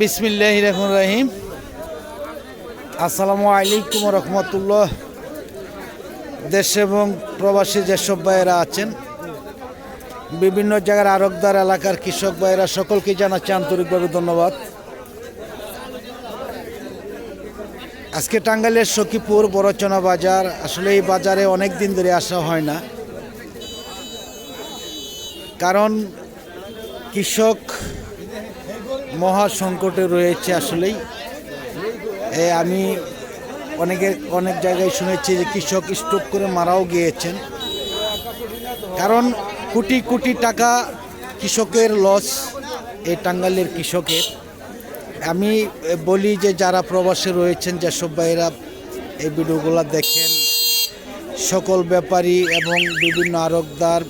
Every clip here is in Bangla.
বিসমিল্লাহ রহমান রাহিম। আসসালামু আলাইকুম রহমতুল্লাহ। দেশ এবং প্রবাসী যেসব ভাইয়েরা আছেন, বিভিন্ন জায়গার আরকদার এলাকার কৃষক ভাইয়েরা, সকলকে জানাচ্ছি আন্তরিকভাবে ধন্যবাদ। আজকে টাঙ্গাইলের সখীপুর বড়চনা বাজার, আসলে এই বাজারে অনেক দিন ধরে আসা হয় না। কারণ কৃষক মহা সংকটে রয়েছে আসলেই। এ, আমি অনেকে, অনেক জায়গায় শুনেছি যে কৃষক স্ট্রোক করে মারাও গিয়েছেন। কারণ কোটি কোটি টাকা কৃষকের লস এই টাঙ্গাইলের কৃষকের। আমি বলি যে যারা প্রবাসে রয়েছেন, যেসব ভাইয়েরা এই ভিডিওগুলো দেখেন, সকল ব্যাপারী এবং বিভিন্ন আরকদার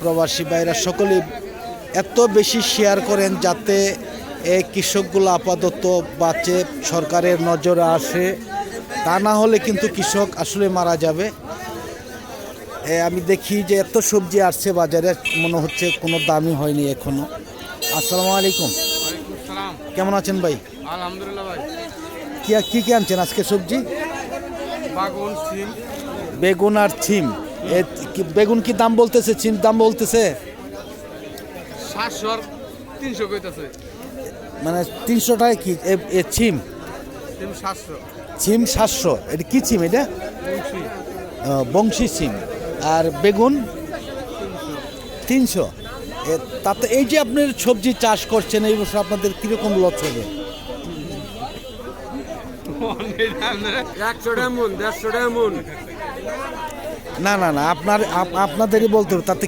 প্রবাসী ভাইরা সকলেই এত বেশি শেয়ার করেন যাতে এই কৃষকগুলো আপাতত বাঁচে সরকারের নজরে আসে। তা না হলে কিন্তু কৃষক আসলে মারা যাবে। আমি দেখি যে এত সবজি আসছে বাজারে মনে হচ্ছে কোনো দামই হয়নি এখনও। আসসালামু আলাইকুম। কেমন আছেন ভাই? আলহামদুলিল্লাহ ভাই। কি কি আনছেন আজকে সবজি? বাগুন সিম। বেগুন আর ছিম। বেগুন কি দাম বলতেছে ছিম দাম বলতেছে? সাতশো তিনশো কইতাছে। মানে তিনশো টাকা কি? ছিম। সিম সাতশো। ছিম সাতশো। এটা কি ছিম এটা? বংশী। সিম আর বেগুন? তিনশো। তাতে এই যে আপনি সবজি চাষ করছেন এই বছর আপনাদের কীরকম লস হবে? না না না আপনার আপ- আপনাদেরই বলতে হবে তাতে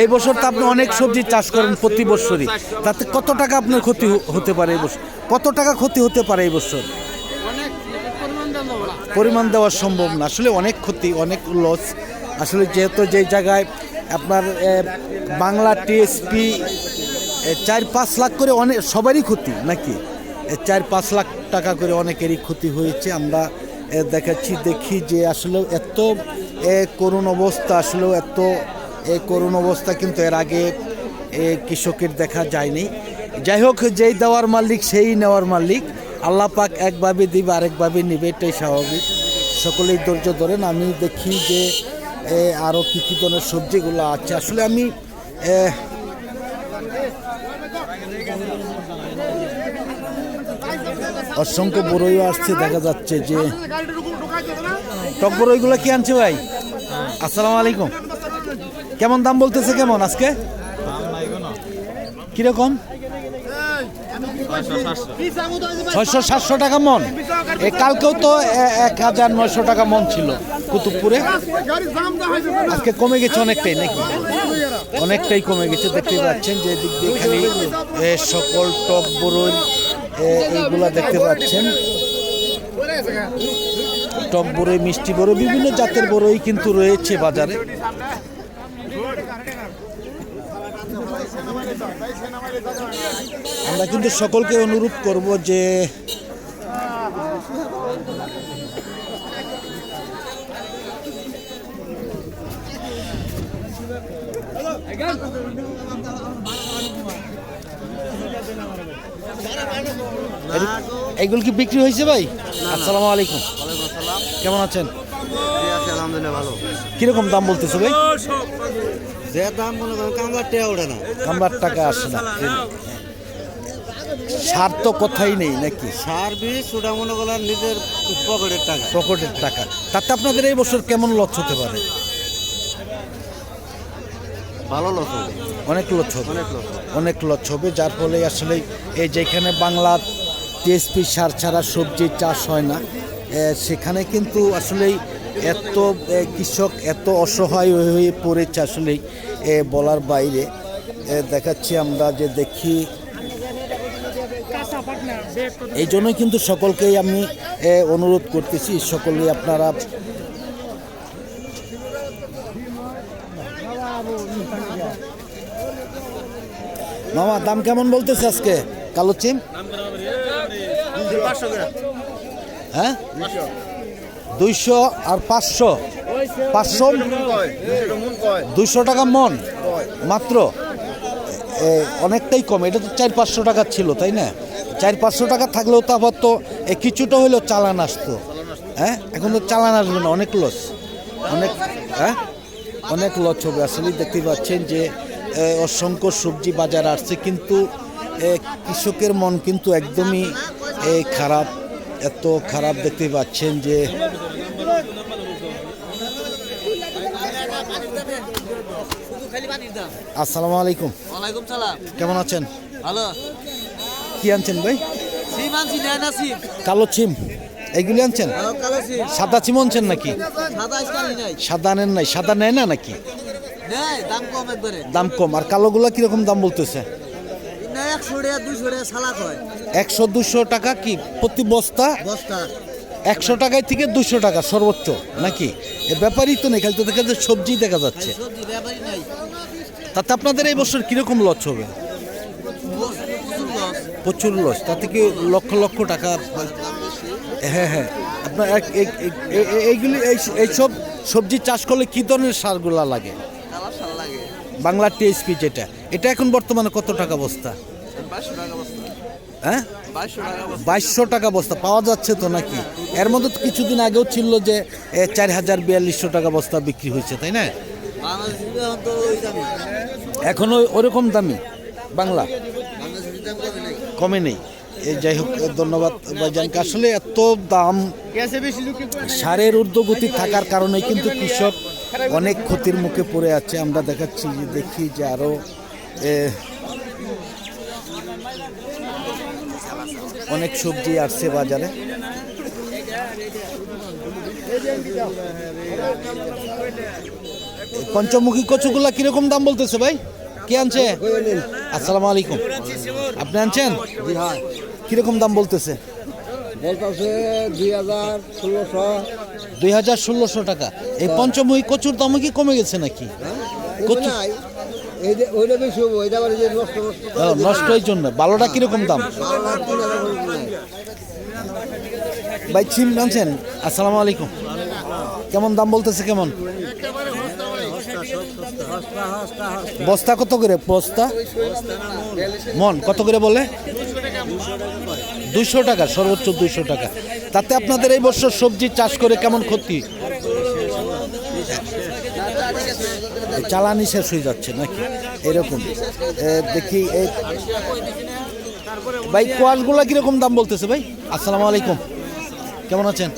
এই বছর তো আপনি অনেক সবজি চাষ করেন প্রতি বছরই। তাতে কত টাকা আপনার ক্ষতি হতে পারে এই বছর? কত টাকা ক্ষতি হতে পারে এই বছর? পরিমাণ দেওয়া সম্ভব না। আসলে অনেক ক্ষতি, অনেক লস আসলে যেহেতু যেই জায়গায় আপনার বাংলা টিএসপি চার পাঁচ লাখ করে অনেক, সবারই ক্ষতি নাকি? চার পাঁচ লাখ টাকা করে অনেকেরই ক্ষতি হয়েছে। আমরা দেখাচ্ছি, দেখি যে আসলে এত করুণ অবস্থা, আসলেও এত এ, করুণ অবস্থা কিন্তু এর আগে কৃষকের দেখা যায়নি। যাই হোক যেই দেওয়ার মালিক সেই নেওয়ার মালিক। আল্লাহ পাক একভাবে দিবে আরেকভাবে নিবে এটাই স্বাভাবিক। সকলেই ধৈর্য ধরেন আমি দেখি যে এ, আরও কি কি ধরনের সবজিগুলো আছে। আসলে আমি অসংখ্য বড়ইও আসছে দেখা যাচ্ছে যে টক বড়ইগুলো কি আনছে ভাই? আসসালামু আলাইকুম। কেমন দাম বলতেছে কেমন আজকে? কীরকম? ছয়শো সাতশো টাকা মন। এ কালকেও তো এক হাজার নয়শো টাকা মন ছিল কুতুবপুরে। আজকে কমে গেছে অনেকটাই নাকি? অনেকটাই কমে গেছে দেখতে পাচ্ছেন যে দিক দিয়ে এ, সকল টপ বড়ই এ, এইগুলা দেখতে পাচ্ছেন। টপ বড়ই মিষ্টি বড়ই বিভিন্ন জাতের বড়ই কিন্তু রয়েছে বাজারে। আমরা কিন্তু সকলকে অনুরোধ করব যে এগুলো কি বিক্রি হয়েছে ভাই? আসসালামু আলাইকুম। কেমন আছেন? আলহামদুলিল্লাহ ভালো। কীরকম দাম বলতেছে ভাই? যে দাম মনে করেন কামলার টেয়া ওঠে না। কামলার টাকা আসে না। সার তো কথাই নেই নাকি? সার বীজ ওটা মনে করেন নিজের পকেটের টাকা। পকেটের টাকা। তাতে আপনাদের এই বছর কেমন লস হতে পারে? ভালো লোক হবে। অনেক লস হবে। অনেক লস হবে। যার ফলে আসলে এই যেখানে বাংলার টিএসপি সার ছাড়া সবজি চাষ হয় না সেখানে কিন্তু আসলেই এত কৃষক এত অসহায় হয়ে পড়েছে আসলে এ, বলার বাইরে। দেখাচ্ছি আমরা যে দেখি এই জন্যই কিন্তু সকলকেই আমি অনুরোধ করতেছি সকলেই আপনারা মামা দাম কেমন বলতেছে আজকে? কালো চিম? হ্যাঁ? দুইশো আর পাঁচশো। পাঁচশো? দুইশো টাকা মন। মাত্র? অনেকটাই কম। এটা তো চার পাঁচশো টাকা ছিল, তাই না? চার পাঁচশো টাকা থাকলেও তো আবার তো কিছুটা হলেও চালান আসতো। হ্যাঁ? এখন তো চালান আসবে না, অনেক লস অনেক হ্যাঁ? অনেক লস হবে। আসলে দেখতে পাচ্ছেন যে অসংখ্য সবজি বাজার আসছে, কিন্তু কৃষকের মন কিন্তু একদমই খারাপ। এত খারাপ দেখতে পাচ্ছেন যে আসসালামু আলাইকুম। ওয়ালাইকুম সালাম। কেমন আছেন? ভালো। কি আনছেন ভাই? সিম আনছি না সিম। কালো চিম এইগুলি আনছেন? কালো সিম। সাদা চিম আনছেন নাকি? সাদা ইসকালি নাই। সাদা নেন নাই। সাদা নেয় না নাকি? দাম কম। আর কালোগুলা কীরকম দাম বলতেছে? একশো দুশো টাকা হয়। কি প্রতি বস্তা? একশো টাকায় থেকে দুশো টাকা সর্বোচ্চ নাকি? এ ব্যাপারই তো নেই খালি তো দেখা যাচ্ছে সবজি দেখা যাচ্ছে। তাতে আপনাদের এই বছর কীরকম লস হবে? প্রচুর লস। প্রচুর লস তাতে কি লক্ষ লক্ষ টাকা হ্যাঁ হ্যাঁ। আপনার এইগুলি এই- এইসব সবজি চাষ করলে কি ধরনের সারগুলা লাগে? বাংলা টিএসপি যেটা? এটা এখন বর্তমানে কত টাকা বস্তা? হ্যাঁ? বাইশশো টাকা বস্তা। পাওয়া যাচ্ছে তো নাকি? এর মধ্যে তো কিছুদিন আগেও ছিল যে চার হাজার বিয়াল্লিশশো টাকা বস্তা বিক্রি হয়েছে তাই না? বাংলাদেশের এখন ওই ওরকম দামি? বাংলা? কমে নেই। যাই হোক ধন্যবাদ ভাইজানকে। আসলে এত দাম সারের ঊর্ধ্বগতি থাকার কারণে কিন্তু কৃষক অনেক ক্ষতির মুখে পড়ে আছে। আমরা দেখাচ্ছি দেখি যে আরও এ, অনেক সবজি আসছে বাজারে। পঞ্চমুখী কচুগুলা কীরকম দাম বলতেছে ভাই? কে আনছে? আসসালামু আলাইকুম। আপনি আনছেন? জি হ্যাঁ। কীরকম দাম বলতেছে? বলতেছে দুই হাজার ষোলোশো। দুই হাজার ষোলোশো টাকা। এই পঞ্চমুখী কচুর দাম কি কমে গেছে নাকি? কচু নষ্ট এই জন্য। বালোটা কীরকম দাম? ভাই চিম আনছেন আসসালামু আলাইকুম। কেমন দাম বলতেছে কেমন? বস্তা কত করে? বস্তা? মন কত করে বলে? দুশো টাকা সর্বোচ্চ দুশো টাকা। তাতে আপনাদের এই বছর সবজি চাষ করে কেমন ক্ষতি? চালানি শেষ হয়ে যাচ্ছে নাকি? এরকম। দেখি এই ভাই, কোয়াশগুলা কীরকম দাম বলতেছে ভাই? আসসালামু আলাইকুম। কেমন আছেন?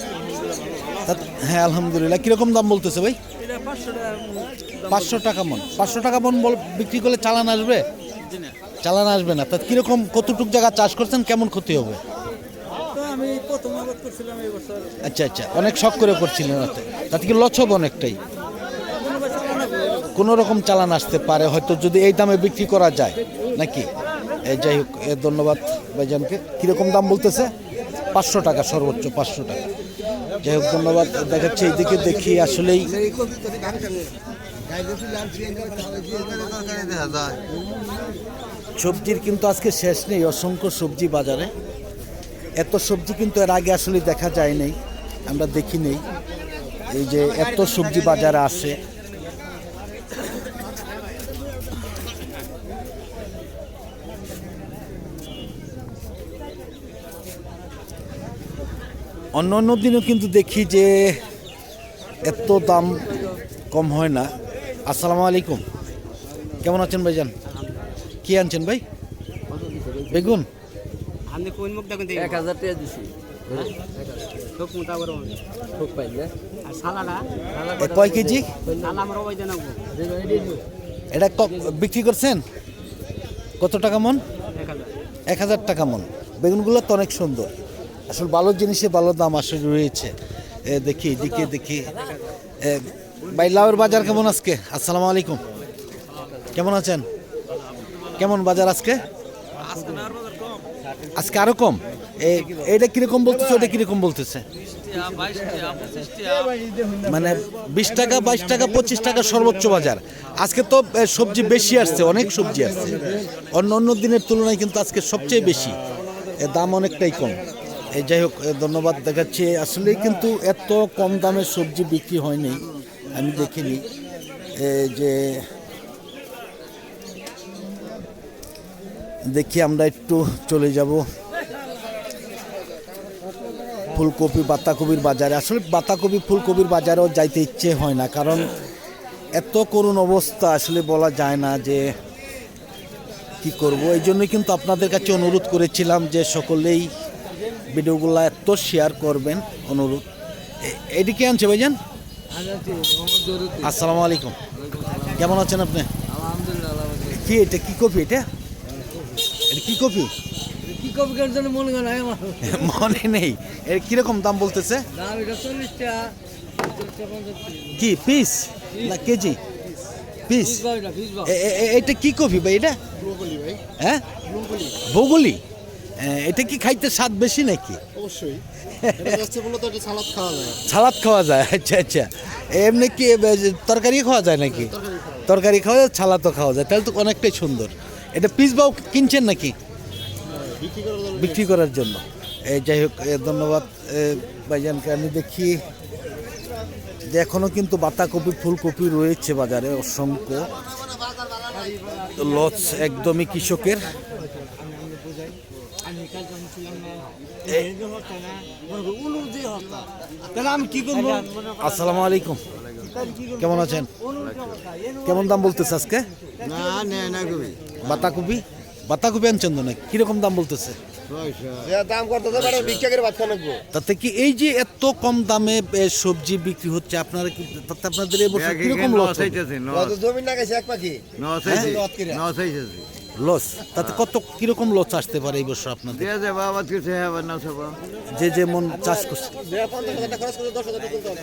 হ্যাঁ আলহামদুলিল্লাহ। কীরকম দাম বলতেছে ভাই? পাঁচশো টাকা মন। পাঁচশো টাকা মন বিক্রি করলে চালান আসবে? চালান আসবে না। তা, কীরকম, কতটুক জায়গা চাষ করছেন? কেমন ক্ষতি হবে? আচ্ছা আচ্ছা। অনেক শখ করে করছিলেন তাতে কি লছ হবে অনেকটাই? কোনো রকম চালান আসতে পারে, হয়তো যদি এই দামে বিক্রি করা যায়, নাকি? এই যাই হোক ধন্যবাদ ভাইজানকে। কীরকম দাম বলতেছে? পাঁচশো টাকা, সর্বোচ্চ পাঁচশো টাকা। যাই হোক, ধন্যবাদ। দেখাচ্ছে এইদিকে, দেখি আসলেই সবজির কিন্তু আজকে শেষ নেই, অসংখ্য সবজি বাজারে। এত সবজি কিন্তু এর আগে আসলে দেখা যায় নাই, আমরা দেখি নেই। এই যে এত সবজি বাজারে আসে অন্য অন্য দিনও কিন্তু দেখি যে এত দাম কম হয় না। আসসালামু আলাইকুম। কেমন আছেন ভাইজান? কি আনছেন ভাই? বেগুন। আপনি কোন মুখ দেখুন এক হাজার টাকা দিছি। ঠোক মোটা বড় খুব পাইলে আর সালাডা? এ কয় কেজি? এটা বিক্রি করছেন? কত টাকা মন? এক হাজার টাকা মন। বেগুনগুলো তো অনেক সুন্দর। আসলে ভালো জিনিসে ভালো দাম আসলে রয়েছে। দেখি দেখি। এ, ভাই লাউয়ের বাজার কেমন আজকে? আসসালামু আলাইকুম। কেমন আছেন? কেমন বাজার আজকে? আজকে আরও কম? এটা কীরকম বলতেছে ওটা কীরকম বলতেছে? মানে বিশ টাকা বাইশ টাকা পঁচিশ টাকা সর্বোচ্চ বাজার। আজকে তো সবজি বেশি আসছে অনেক সবজি আসছে। অন্য অন্য দিনের তুলনায় কিন্তু আজকে সবচেয়ে বেশি। দাম অনেকটাই কম। যাই হোক ধন্যবাদ দেখাচ্ছি। আসলে কিন্তু এত কম দামের সবজি বিক্রি হয়নি, আমি দেখিনি। যে দেখি আমরা একটু চলে যাব। ফুলকপি, বাঁধাকপির বাজারে। আসলে বাঁধাকপি, ফুলকপির বাজারেও যাইতে ইচ্ছে হয় না, কারণ এত করুণ অবস্থা, আসলে বলা যায় না যে কি করব। এই জন্যই কিন্তু আপনাদের কাছে অনুরোধ করেছিলাম যে সকলেই ভিডিওগুলো এত শেয়ার করবেন অনুরোধ। এ- এদিকে আনছে ভাইজান? আসসালামু আলাইকুম। কেমন আছেন আপনি? কি এটা কি কপি এটা? এটা কি কপি কি কার জন্য মনে আমার মনে নেই। এর কীরকম দাম বলতেছে? দাম এটা। কি পিস না কেজি পিস এটা, এটা কি কফি ভাই এটা? হ্যাঁ? বগুলি এ, এটা কি খাইতে স্বাদ বেশি নাকি? অবশ্যই। সালাদ খাওয়া যায়। আচ্ছা আচ্ছা। এমনি কি তরকারি খাওয়া যায় নাকি? তরকারি খাওয়া যায়। সালাদও খাওয়া যায়। তাহলে তো অনেকটাই সুন্দর। এটা পিস বাও কিনছেন নাকি? বিক্রি করার জন্য বিক্রি করার জন্য। এই যাই হোক ধন্যবাদ। ভাইজানকে আমি দেখি। যে এখনও কিন্তু বাঁধাকপি ফুলকপি রয়েছে বাজারে অসংখ্য। লস একদমই কৃষকের তাহলে আমি কি করব আসসালামু আলাইকুম। কেমন আছেন? কেমন দাম বলতেছে আজকে? না না না কবি বাঁধাকপি বাঁধাকপি আনছেন তো নাকি? কীরকম দাম বলতেছে? তাতে কি এই যে এত কম দামে সবজি বিক্রি হচ্ছে আপনারা কি তাতে আপনাদের এবছর কীরকম লস জমি না গেছে এক পাখি। লস তাতে কত কীরকম লস আসতে পারে এই বছর আপনাদের? যে যেমন চাষ করছে। যে হাজার টাকা খরচ করে দশ হাজার টাকা তুলতে হবে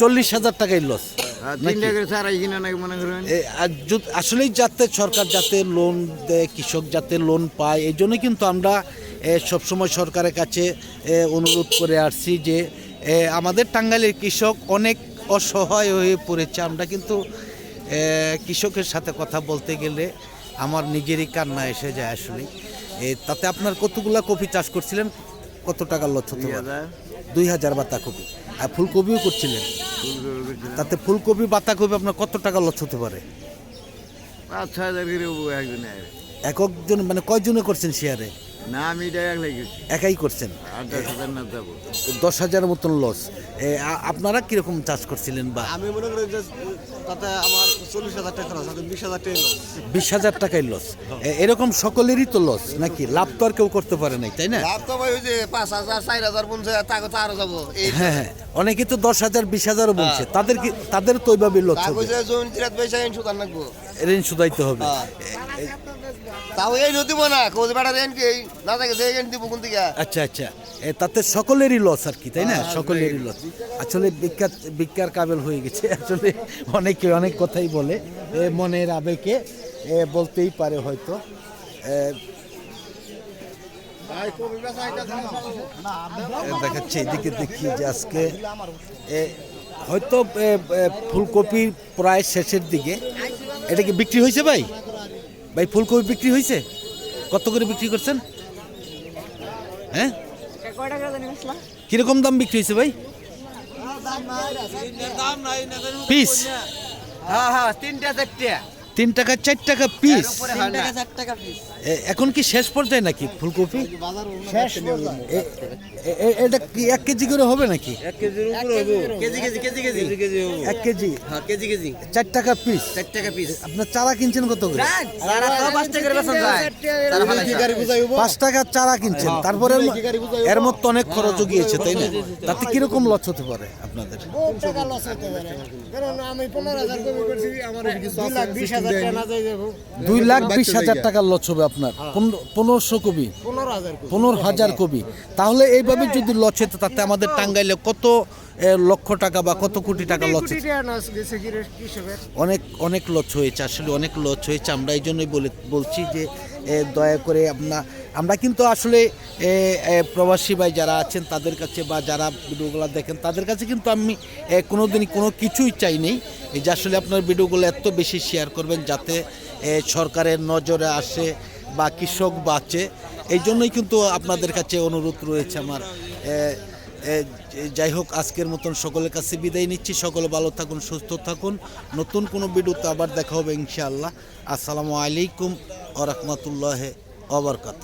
চল্লিশ হাজার টাকাই লস। আসলেই যাতে সরকার যাতে লোন দেয় কৃষক যাতে লোন পায় এই জন্য কিন্তু আমরা সবসময় সরকারের কাছে অনুরোধ করে আসছি যে আমাদের টাঙ্গাইলের কৃষক অনেক অসহায় হয়ে পড়েছে। আমরা কিন্তু কৃষকের সাথে কথা বলতে গেলে আমার নিজেরই কান্না এসে যায় আসলে। তাতে আপনার কতগুলো কপি চাষ করছিলেন? কত টাকার পারে দুই হাজার। বাতা কপি। আর ফুলকপিও করছিলেন? তাতে ফুলকপি বাঁধাকপি আপনার কত টাকা লস হতে পারে? পাঁচ ছয় হাজার একজন মানে কয়জনে করছেন শেয়ারে না আমি এটা একলাই গেছি। একাই করছেন? আট দশ হাজার না যাব দশ হাজার মতন লস আপনারা কীরকম চাষ করছিলেন বা? আমি মনে করি যে তাতে আমার চল্লিশ হাজার টাকা খরচ বিশ হাজার টাকা। বিশ হাজার টাকাই লস এরকম সকলেরই তো লস নাকি? লাভ তো আর কেউ করতে পারে নাই তাই না? লাভ তো ভাই ওই যে পাঁচ হাজার চার হাজার পঞ্চাশ হাজার টাকা তো আরও যাব। হ্যাঁ হ্যাঁ। অনেকে তো দশ হাজার বিশ হাজারও বলছে। তাদের কি তাদের তো ওইভাবে লাগবো ঋণ শুধাইতে হবে। হ্যাঁ। তাও এই নদী না কোজ বেড়া রেন কি? না থাকে যে এন দিব কোন থেকে আচ্ছা আচ্ছা। তাতে সকলেরই লস আর কি তাই না? সকলেরই লস। আসলে বিখ্যাত বিজ্ঞার কাবেল হয়ে গেছে। আসলে অনেকে অনেক কথাই বলে এ, মনের আবেগে বলতেই পারে হয়তো। দেখাচ্ছে এদিকে দেখি যে আজকে এ, হয়তো ফুলকপি প্রায় শেষের দিকে। এটা কি বিক্রি হয়েছে ভাই? ভাই ফুলকপি বিক্রি হয়েছে? কত করে বিক্রি করছেন? হ্যাঁ? কীরকম দাম বিক্রি হয়েছে ভাই? পিস হ্যাঁ হ্যাঁ তিনটা চারটা। তিন টাকা চার টাকা পিস তিন টাকা চার টাকা পিস এখন কি শেষ পর্যায়ে নাকি ফুলকপি? এটা কি এক কেজি করে হবে নাকি? এক কেজির উপরে হব। KG KG KG KG KG KG হব। এক কেজি? হ্যাঁ কেজি কেজি। চার টাকা পিস চার টাকা পিস আপনার চারা কিনছেন কত করে? পাঁচ টাকার চারা কিনছেন। তারপরে এর মধ্যে অনেক খরচও গিয়েছে তাই না? তাতে কীরকম লস হতে পারে আপনাদের? আমি পনেরো হাজার কমি করছি আমার দুই লাখ বিশ হাজার টাকার লস হবে আপনার। পনেরোশো কবি পনেরো হাজার কবি তাহলে এইভাবে যদি লস হতো তাতে আমাদের টাঙ্গাইলে কত লক্ষ টাকা বা কত কোটি টাকা লস অনেক অনেক লস হয়েছে আসলে অনেক লস হয়েছে। আমরা এই জন্যই বলে বলছি যে দয়া করে আপনার আমরা কিন্তু আসলে প্রবাসী ভাই যারা আছেন তাদের কাছে বা যারা ভিডিওগুলো দেখেন তাদের কাছে কিন্তু আমি এ, কোনোদিনই কোনো কিছুই চাই নেই। যে আসলে আপনার ভিডিওগুলো এত বেশি শেয়ার করবেন যাতে সরকারের নজরে আসে বা কৃষক বাঁচে। এই জন্যই কিন্তু আপনাদের কাছে অনুরোধ রয়েছে আমার যাই হোক, আজকের মতন সকলের কাছে বিদায় নিচ্ছি। সকলে ভালো থাকুন, সুস্থ থাকুন। নতুন কোনো ভিডিওতে আবার দেখা হবে ইনশাআল্লাহ। আসসালামু আলাইকুম আরহামতুল্লাহ অবরকাত